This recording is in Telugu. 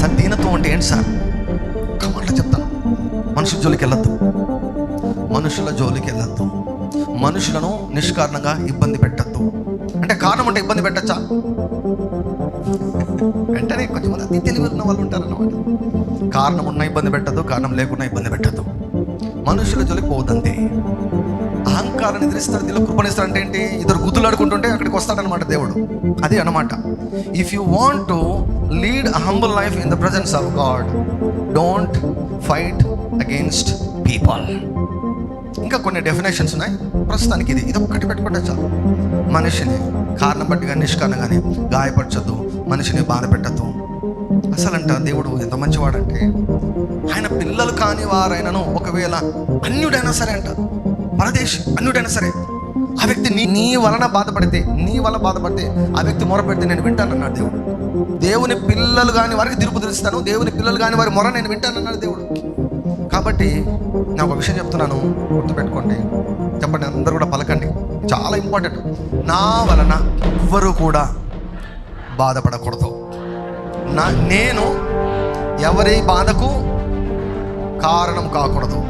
సార్ దీనత్వం అంటే ఏంటి సార్? కమాట చెప్తాను మనుషుల జోలికి వెళ్ళొద్దు. మనుషుల జోలికి వెళ్ళొద్దు. మనుషులను నిష్కారణంగా ఇబ్బంది పెట్టద్దు. అంటే కారణం అంటే ఇబ్బంది పెట్టచ్చా? వెంటనే కొంచెం అతి తెలివి ఉన్న వాళ్ళు ఉంటారన్నమాట. కారణం ఉన్న ఇబ్బంది పెట్టద్దు కారణం లేకుండా ఇబ్బంది పెట్టద్దు. మనుషుల జోలికి పోవద్దంతే అహంకారాన్ని ఎదిరిస్తాడు దీనిలో కృపణిస్తాడు అంటే ఏంటి? ఇద్దరు గుద్దులు ఆడుకుంటుంటే అక్కడికి వస్తాడనమాట దేవుడు. అది అనమాట if you want to lead a humble life in the presence of God don't fight against people ఇంకా కొన్ని డెఫినేషన్స్ ఉన్నాయి. ప్రస్తుతానికి ఇది. ఇది ఒక్కటి పెట్టుకుంటే చాలు. మనిషిని కారణం బట్టి కానీ నిష్కారణం కానీ గాయపరచద్దు. మనిషిని బాధ పెట్టద్దు. అసలంట దేవుడు ఎంత మంచివాడంటే ఆయన పిల్లలు కాని వారైనను ఒకవేళ అన్యుడైనా సరే అంట. పరదేశ్ అన్యుడైనా సరే ఆ వ్యక్తి నీ నీ వలన బాధపడితే నీ వల్ల బాధపడితే ఆ వ్యక్తి మొరపెడితే నేను వింటానన్నాడు దేవుడు. దేవుని పిల్లలు కాని వారికి తీర్పు తెలుస్తాను దేవుని పిల్లలు కాని వారి మొర నేను వింటానన్నాడు దేవుడు. కాబట్టి నేను ఒక విషయం చెప్తున్నాను గుర్తుపెట్టుకోండి. చెప్పండి అందరూ కూడా పలకండి. చాలా ఇంపార్టెంట్. నా వలన ఎవ్వరూ కూడా బాధపడకూడదు. నా నేను ఎవరి బాధకు కారణం కాకూడదు.